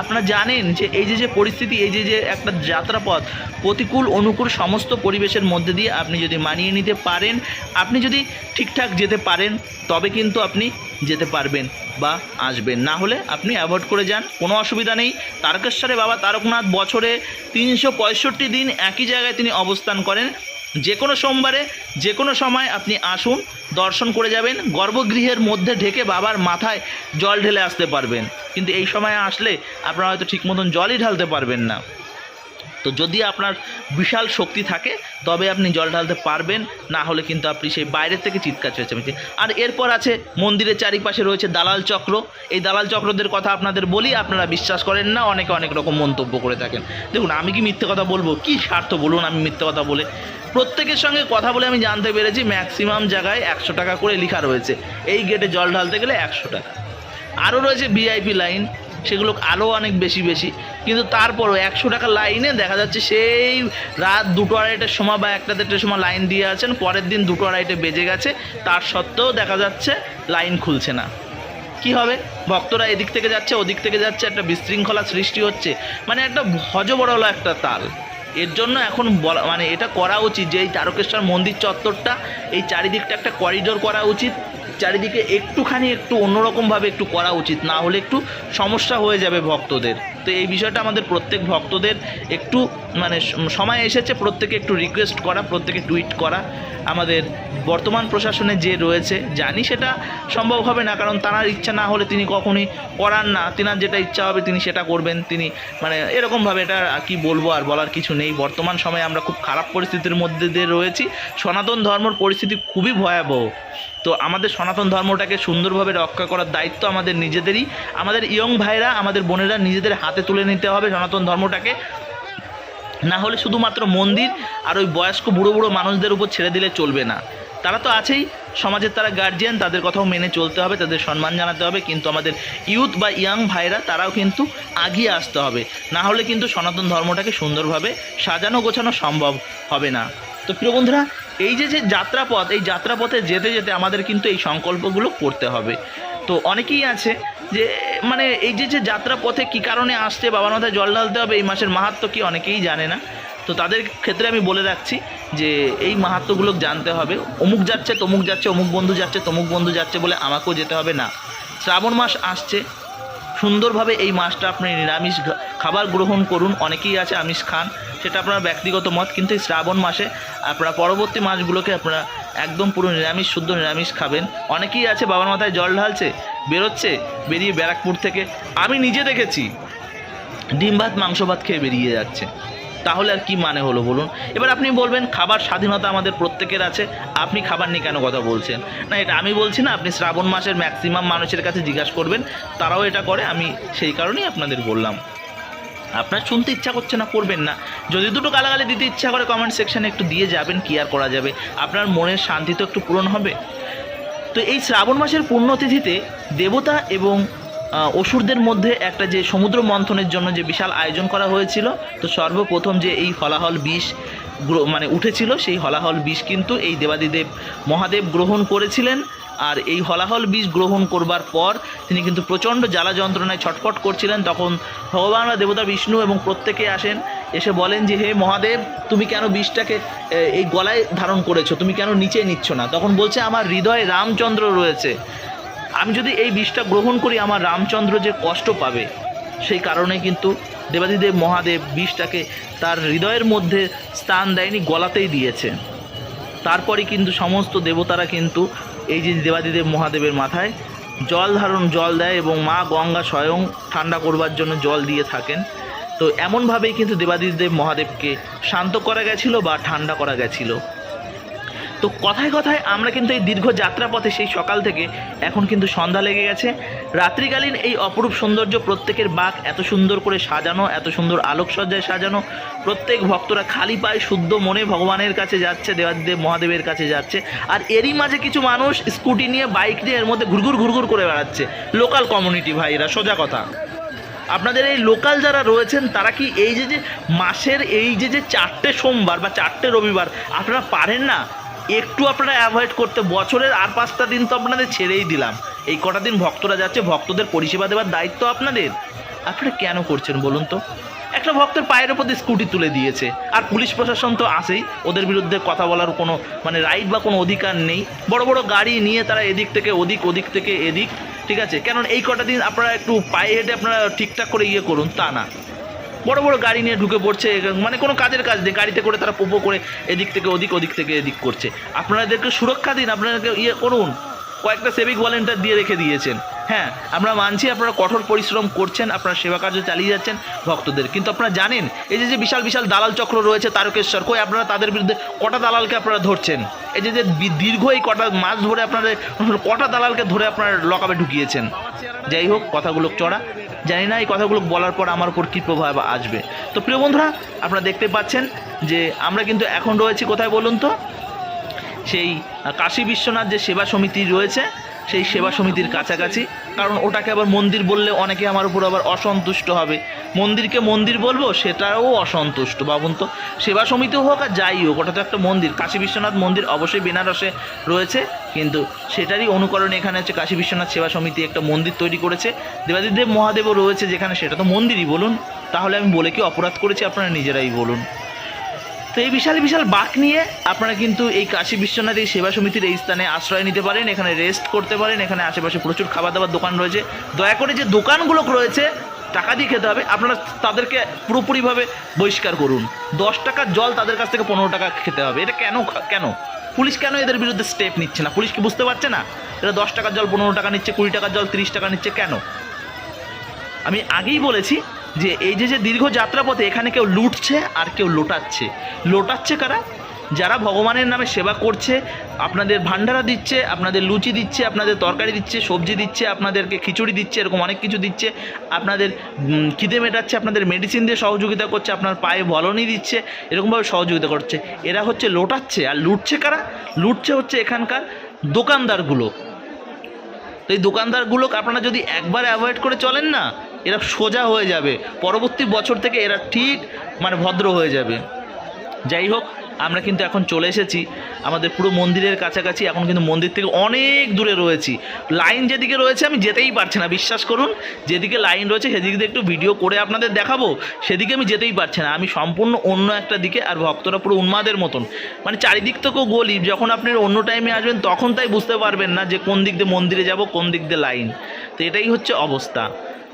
আপনারা জানেন যে এই যে যে পরিস্থিতি, এই যে যে একটা যাত্রাপথ, প্রতিকূল, অনুকূল সমস্ত পরিবেশের মধ্যে দিয়ে আপনি যদি মানিয়ে নিতে পারেন, আপনি যদি ঠিকঠাক যেতে পারেন, তবে কিন্তু আপনি যেতে পারবেন বা আসবেন। না হলে আপনি অ্যাভয়েড করে যান, কোনো অসুবিধা নেই। তারকেশ্বরে বাবা তারকনাথ বছরে তিনশো পঁয়ষট্টি দিন একই জায়গায় তিনি অবস্থান করেন। যে কোনো সোমবারে যে কোনো সময় আপনি আসুন, দর্শন করে যাবেন, গর্ভগৃহের মধ্যে ঢেকে বাবার মাথায় জল ঢেলে আসতে পারবেন। কিন্তু এই সময় আসলে আপনারা হয়তো ঠিক মতন জলই ঢালতে পারবেন না। তো যদি আপনার বিশাল শক্তি থাকে, তবে আপনি জল ঢালতে পারবেন, না হলে কিন্তু আপনি সেই বাইরে থেকে চিৎকার চেঁচামেচি আর এরপর আছে মন্দিরের চারিপাশে রয়েছে দালাল চক্র। এই দালাল চক্রদের কথা আপনাদের বলি, আপনারা বিশ্বাস করেন না, অনেকে অনেক রকম মন্তব্য করে থাকেন। দেখুন, আমি কি মিথ্যে কথা বলব? কি স্বার্থ? বলুন আমি মিথ্যে কথা বলে। প্রত্যেকের সঙ্গে কথা বলে আমি জানতে পেরেছি ম্যাক্সিমাম জায়গায় একশো টাকা করে লেখা রয়েছে। এই গেটে জল ঢালতে গেলে একশো টাকা। আরও রয়েছে ভিআইপি লাইন সেগুলো আরও অনেক বেশি বেশি। কিন্তু তারপরও একশো টাকা লাইনে দেখা যাচ্ছে সেই রাত দুটো আড়াইটার সময় বা একটা দেড়টার সময় লাইন দিয়ে আছেন, পরের দিন দুটো আড়াইটে বেজে গেছে, তার সত্ত্বেও দেখা যাচ্ছে লাইন খুলছে না। কি হবে? ভক্তরা এদিক থেকে যাচ্ছে, ওদিক থেকে যাচ্ছে, একটা বিশৃঙ্খলা সৃষ্টি হচ্ছে। মানে একটা হজবড়লা একটা তাল। এর জন্য এখন বলা মানে এটা করা উচিত যে এই তারকেশ্বর মন্দির চত্বরটা, এই চারিদিকটা একটা করিডোর করা উচিত। চারিদিকে একটুখানি একটু অন্যরকমভাবে একটু করা উচিত, না হলে একটু সমস্যা হয়ে যাবে ভক্তদের। তো এই বিষয়টা আমাদের প্রত্যেক ভক্তদের একটু মানে সময় এসেছে প্রত্যেকে একটু রিকোয়েস্ট করা, প্রত্যেকে টুইট করা। আমাদের বর্তমান প্রশাসনে যে রয়েছে, জানি সেটা সম্ভব হবে না, কারণ তার ইচ্ছা না হলে তিনি কখনোই করান না। তিনার যেটা ইচ্ছা হবে তিনি সেটা করবেন, তিনি মানে এরকমভাবে এটা আর কি বলব, আর বলার কিছু নেই। বর্তমান সময়ে আমরা খুব খারাপ পরিস্থিতির মধ্যে দিয়ে রয়েছি। সনাতন ধর্মর পরিস্থিতি খুবই ভয়াবহ। তো আমাদের সনাতন ধর্মটাকে সুন্দরভাবে রক্ষা করার দায়িত্ব আমাদের নিজেদেরই। আমাদের ইয়ং ভাইরা, আমাদের বোনেরা নিজেদের হাতে তুলে নিতে হবে সনাতন ধর্মটাকে। না হলে শুধুমাত্র মন্দির আর ওই বয়স্ক বুড়ো বুড়ো মানুষদের উপর ছেড়ে দিলে চলবে না। তারা তো আছেই, সমাজের তারা গার্জিয়ান তাদের কথাও মেনে চলতে হবে, তাদের সম্মান জানাতে হবে, কিন্তু আমাদের ইউথ বা ইয়াং ভাইরা, তারাও কিন্তু আগিয়ে আসতে হবে। না হলে কিন্তু সনাতন ধর্মটাকে সুন্দরভাবে সাজানো গোছানো সম্ভব হবে না। তো প্রিয় বন্ধুরা, এই যে যে যাত্রাপথ, এই যাত্রাপথে যেতে যেতে আমাদের কিন্তু এই সংকল্পগুলো করতে হবে। তো অনেকেই আছে যে মানে এই যে যে যাত্রাপথে কী কারণে আসছে, বাবার মাথায় জল ঢালতে হবে, এই মাসের মাহাত্ম কি অনেকেই জানে না। তো তাদের ক্ষেত্রে আমি বলে রাখছি যে, এই মাহাত্মগুলো জানতে হবে। অমুক যাচ্ছে, তমুক যাচ্ছে, অমুক বন্ধু যাচ্ছে, তমুক বন্ধু যাচ্ছে বলে আমাকেও যেতে হবে না। শ্রাবণ মাস আসছে, সুন্দরভাবে এই মাসটা আপনি নিরামিষ খাবার গ্রহণ করুন। অনেকেই আছে আমিষ খান। সেটা আপনার ব্যক্তিগত মত, কিন্তু এই শ্রাবণ মাসে আপনারা পরবর্তী মাসগুলোকে আপনারা একদম পুরো নিরামিষ, শুদ্ধ নিরামিষ খাবেন। অনেকেই আছে বাবার মাথায় জল ঢালছে, বেরোচ্ছে, বেরিয়ে ব্যারাকপুর থেকে। আমি নিজে দেখেছি, ডিম ভাত, মাংস ভাত খেয়ে বেরিয়ে যাচ্ছে। তাহলে আর কি মানে হলো বলুন? এবার আপনি বলবেন, খাবার স্বাধীনতা আমাদের প্রত্যেকের আছে, আপনি খাবার নিয়ে কেন কথা বলছেন? না, এটা আমি বলছি না, আপনি শ্রাবণ মাসের ম্যাক্সিমাম মানুষের কাছে জিজ্ঞাসা করবেন, তারাও এটা করে, আমি সেই কারণেই আপনাদের বললাম। আপনার শুনতে ইচ্ছা করছে না, করবেন না। যদি দুটো গালাগালি দিতে ইচ্ছা করে কমেন্ট সেকশানে একটু দিয়ে যাবেন, কি আর করা যাবে? আপনার মনের শান্তি তো একটু পূরণ হবে। তো এই শ্রাবণ মাসের পুণ্যতিথিতে দেবতা এবং অসুরদের মধ্যে একটা যে সমুদ্র মন্থনের জন্য যে বিশাল আয়োজন করা হয়েছিল, তো সর্বপ্রথম যে এই ফলাহল বিষ মানে উঠেছিল, সেই হলাহল বিষ কিন্তু এই দেবাদিদেব মহাদেব গ্রহণ করেছিলেন। আর এই হলাহল বিষ গ্রহণ করবার পর তিনি কিন্তু প্রচণ্ড জ্বালা যন্ত্রণায় ছটফট করছিলেন। তখন ভগবান দেবতা বিষ্ণু এবং প্রত্যেকে আসেন, এসে বলেন যে, হে মহাদেব, তুমি কেন বিষটাকে এই গলায় ধারণ করেছ? তুমি কেন নিচে নিচ্ছ না? তখন বলছে, আমার হৃদয়ে রামচন্দ্র রয়েছে। আমি যদি এই বিষটা গ্রহণ করি, আমার রামচন্দ্র যে কষ্ট পাবে, সেই কারণে কিন্তু দেবাদিদেব মহাদেব বিষটাকে তার হৃদয়ের মধ্যে স্থান দেয়নি, গলাতেই দিয়েছে। তারপরে কিন্তু সমস্ত দেবতারা কিন্তু এই যে দেবাদিদেব মহাদেবের মাথায় জল ধারণ জল দেয় এবং মা গঙ্গা স্বয়ং ঠান্ডা করবার জন্য জল দিয়ে থাকেন। তো এমনভাবেই কিন্তু দেবাদিদেব মহাদেবকে শান্ত করা গেছিল বা ঠান্ডা করা গেছিল। তো কথায় কথায় আমরা কিন্তু এই দীর্ঘ যাত্রাপথে সেই সকাল থেকে এখন কিন্তু সন্ধ্যা লেগে গেছে। রাত্রিকালীন এই অপরূপ সৌন্দর্য প্রত্যেকের বাঘ এত সুন্দর করে সাজানো, এত সুন্দর আলোকসজ্জায় সাজানো। প্রত্যেক ভক্তরা খালি পায়ে শুদ্ধ মনে ভগবানের কাছে যাচ্ছে, দেবাদিদেব মহাদেবের কাছে যাচ্ছে। আর এরই মাঝে কিছু মানুষ স্কুটি নিয়ে, বাইক নিয়ে এর মধ্যে ঘুরঘুর ঘুরঘুর করে বেড়াচ্ছে। লোকাল কমিউনিটি ভাইরা সোজা কথা। আপনাদের এই লোকাল যারা রয়েছেন, তারা কি এই যে যে মাসের এই যে যে চারটে সোমবার বা চারটে রবিবার, আপনারা পারেন না? একটু আপনারা অ্যাভয়েড করতে বছরের আর পাঁচটা দিন তো আপনাদের ছেড়েই দিলাম। এই কটা দিন ভক্তরা যাচ্ছে, ভক্তদের পরিষেবা দেওয়ার দায়িত্ব আপনাদের? আপনারা কেন করছেন বলুন তো? একটা ভক্তের পায়ের ওপর স্কুটি তুলে দিয়েছে, আর পুলিশ প্রশাসন তো আসেই ওদের বিরুদ্ধে কথা বলার কোনো মানে রাইট বা কোনো অধিকার নেই। বড় বড় গাড়ি নিয়ে তারা এদিক থেকে ওদিক ওদিক থেকে এদিক, ঠিক আছে? কেন এই কটা দিন আপনারা একটু পায়ে হেঁটে আপনারা ঠিকঠাক করে ইয়ে করুন, তা না। বড় বড় গাড়ি নিয়ে ঢুকে পড়ছে মানে কোনো কাজের কাজ নেই, গাড়িতে করে তারা পোপো করে এদিক থেকে ওদিক ওদিক থেকে এদিক করছে। আপনাদেরকে সুরক্ষা দিন, আপনাদেরকে ইয়ে করুন। কয়েকটা সেভিক ভলেন্টিয়ার দিয়ে রেখে দিয়েছেন। হ্যাঁ আমরা মানছি আপনারা কঠোর পরিশ্রম করছেন, আপনারা সেবা কার্য চালিয়ে যাচ্ছেন ভক্তদের। কিন্তু আপনারা জানেন, এই যে যে বিশাল বিশাল দালাল চক্র রয়েছে, তারকেশ্বর, কই আপনারা তাদের বিরুদ্ধে কটা দালালকে আপনারা ধরছেন? এই যে যে দীর্ঘ এই কটা মাস ধরে আপনারা কটা দালালকে ধরে আপনারা লকাবে ঢুকিয়েছেন? যাই হোক, কথাগুলো চড়া। জানি না এই কথাগুলো বলার পর আমার উপর কী প্রভাব আসবে। তো প্রিয় বন্ধুরা, আপনারা দেখতে পাচ্ছেন যে আমরা কিন্তু এখন রয়েছি কোথায় বলুন তো? সেই কাশী বিশ্বনাথ যে সেবা সমিতি রয়েছে, সেই সেবা সমিতির কাছাকাছি। কারণ ওটাকে আবার মন্দির বললে অনেকে আমার উপর আবার অসন্তুষ্ট হবে। মন্দিরকে মন্দির বলব, সেটাও অসন্তুষ্ট, ভাবুন তো। সেবা সমিতি হোক আর যাই হোক, ওটা তো একটা মন্দির। কাশী বিশ্বনাথ মন্দির অবশ্যই বেনারসে রয়েছে। কিন্তু সেটারই অনুকরণে এখানে হচ্ছে কাশী বিশ্বনাথ সেবা সমিতি একটা মন্দির তৈরি করেছে। দেবাদিদেব মহাদেবও রয়েছে যেখানে সেটা তো মন্দিরই বলুন। তাহলে আমি বলে কি অপরাধ করেছি? আপনারা নিজেরাই বলুন। তো এই বিশাল বিশাল বাঁক নিয়ে আপনারা কিন্তু এই কাশী বিশ্বনাথ এই সেবা সমিতির এই স্থানে আশ্রয় নিতে পারেন, এখানে রেস্ট করতে পারেন, এখানে আশেপাশে প্রচুর খাবার দাবার দোকান রয়েছে। দয়া করে যে দোকানগুলো রয়েছে, টাকা দিয়ে খেতে হবে, আপনারা তাদেরকে পুরোপুরিভাবে বহিষ্কার করুন। দশ টাকার জল তাদের কাছ থেকে পনেরো টাকা খেতে হবে। এটা কেন কেন? পুলিশ কেন এদের বিরুদ্ধে স্টেপ নিচ্ছে না? পুলিশ কি বুঝতে পারছে না? এরা দশ টাকার জল, পনেরো টাকা নিচ্ছে, কুড়ি টাকার জল, তিরিশ টাকা নিচ্ছে কেন? আমি আগেই বলেছি যে এই যে যে দীর্ঘ যাত্রাপথে এখানে কেউ লুটছে আর কেউ লোটাচ্ছে। লোটাচ্ছে কারা? যারা ভগবানের নামে সেবা করছে, আপনাদের ভান্ডারা দিচ্ছে, আপনাদের লুচি দিচ্ছে, আপনাদের তরকারি দিচ্ছে, সবজি দিচ্ছে, আপনাদেরকে খিচুড়ি দিচ্ছে, এরকম অনেক কিছু দিচ্ছে, আপনাদের খিদে মেটাচ্ছে, আপনাদের মেডিসিন দিয়ে সহযোগিতা করছে, আপনার পায়ে বলনি দিচ্ছে, এরকমভাবে সহযোগিতা করছে। এরা হচ্ছে লোটাচ্ছে, আর লুটছে কারা? লুটছে হচ্ছে এখানকার দোকানদারগুলো। তো এই দোকানদারগুলোকে আপনারা যদি একবার অ্যাভয়েড করে চলেন না, এরা সোজা হয়ে যাবে। পরবর্তী বছর থেকে এরা ঠিক মানে ভদ্র হয়ে যাবে। যাই হোক আমরা কিন্তু এখন চলে এসেছি আমাদের পুরো মন্দিরের কাছাকাছি, এখন কিন্তু মন্দির থেকে অনেক দূরে রয়েছি। লাইন যেদিকে রয়েছে আমি যেতেই পারছি না, বিশ্বাস করুন, যেদিকে লাইন রয়েছে সেদিকে দিয়ে একটু ভিডিও করে আপনাদের দেখাবো, সেদিকে আমি যেতেই পারছি না। আমি সম্পূর্ণ অন্য একটা দিকে আর ভক্তরা পুরো উন্মাদের মতন। মানে চারিদিক থেকেও গলি, যখন আপনি অন্য টাইমে আসবেন তখন তাই বুঝতে পারবেন না যে কোন দিক দিয়ে মন্দিরে যাব, কোন দিক দিয়ে লাইন। তো এটাই হচ্ছে অবস্থা।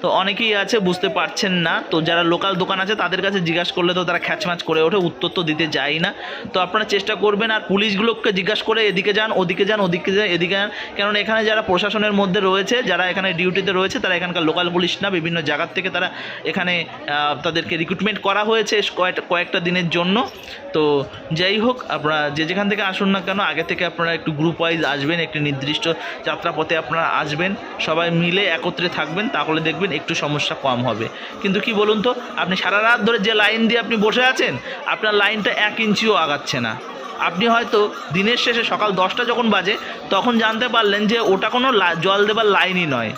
তো অনেকেই আছে, বুঝতে পারছেন না। তো যারা লোকাল দোকান আছে, তাদের কাছে জিজ্ঞাসা করলে তো তারা খ্যাচম্যাচ করে ওঠে, উত্তর তো দিতে যায় না। তো আপনারা চেষ্টা করবেন, আর পুলিশগুলোকে জিজ্ঞাসা করে এদিকে যান, ওদিকে যান ওদিকে যান, এদিকে যান। কারণ এখানে যারা প্রশাসনের মধ্যে রয়েছে, যারা এখানে ডিউটিতে রয়েছে, তারা এখানকার লোকাল পুলিশ না, বিভিন্ন জায়গার থেকে তারা এখানে তাদেরকে রিক্রুটমেন্ট করা হয়েছে কয়েকটা দিনের জন্য। তো যাই হোক, আপনারা যে যেখান থেকে আসুন না কেন, আগে থেকে আপনারা একটু গ্রুপ ওয়াইজ আসবেন, একটি নির্দিষ্ট যাত্রাপথে আপনারা আসবেন। সবাই মিলে একত্রে থাকবেন, তাহলে দেখবেন একটু সমস্যা কম হবে। কিন্তু কি বলুন তো, আপনি সারা রাত ধরে যে লাইন দিয়ে আপনি বসে আছেন, আপনার লাইনটা এক ইঞ্চিও আগাচ্ছে না। আপনি হয়তো দিনের শেষে সকাল দশটা যখন বাজে, তখন জানতে পারলেন যে ওটা কোনো জল দেবার লাইনই নয়।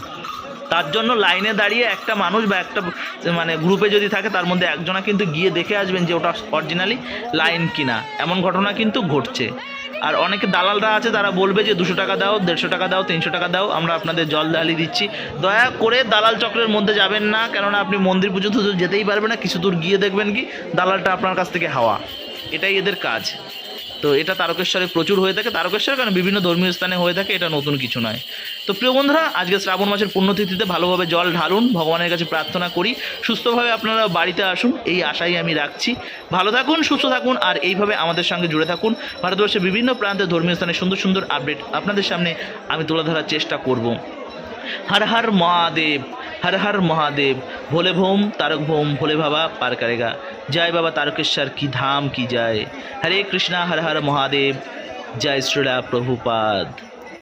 তার জন্য লাইনে দাঁড়িয়ে একটা মানুষ বা একটা মানে গ্রুপে যদি থাকে, তার মধ্যে একজনা কিন্তু গিয়ে দেখে আসবেন যে ওটা অরিজিনালি লাইন কিনা। এমন ঘটনা কিন্তু ঘটছে। আর অনেকে দালালরা আছে, তারা বলবে যে দুশো টাকা দাও, দেড়শো টাকা দাও, তিনশো টাকা দাও, আমরা আপনাদের জল ঢালি দিচ্ছি। দয়া করে দালাল চক্রের মধ্যে যাবেন না, কেননা আপনি মন্দির পুজো যেতেই পারবেন না, কিছু দূর গিয়ে দেখবেন কি, দালালটা আপনার কাছ থেকে হাওয়া। এটাই এদের কাজ। তো এটা তারকেশ্বরে প্রচুর হয়ে থাকে। তারকেশ্বর কারণ বিভিন্ন ধর্মীয় স্থানে হয়ে থাকে, এটা নতুন কিছু নয়। তো প্রিয় বন্ধুরা, আজকে শ্রাবণ মাসের পুণ্যতিথিতে ভালোভাবে জল ঢালুন, ভগবানের কাছে প্রার্থনা করি। সুস্থভাবে আপনারা বাড়িতে আসুন, এই আশাই আমি রাখছি। ভালো থাকুন, সুস্থ থাকুন, আর এইভাবে আমাদের সঙ্গে জুড়ে থাকুন। ভারতবর্ষের বিভিন্ন প্রান্তে ধর্মীয় স্থানে সুন্দর সুন্দর আপডেট আপনাদের সামনে আমি তুলে ধরার চেষ্টা করব। হর হর মহাদেব। হর হর মহাদেব, ভোলে ভোম তারক ভোম, ভোলে বাবা পার করেগা জয় বাবা তারকেশ্বর, কি ধাম, কি জয়। হরে কৃষ্ণা, হর হর মহাদেব, জয় শ্রীলা প্রভুপাদ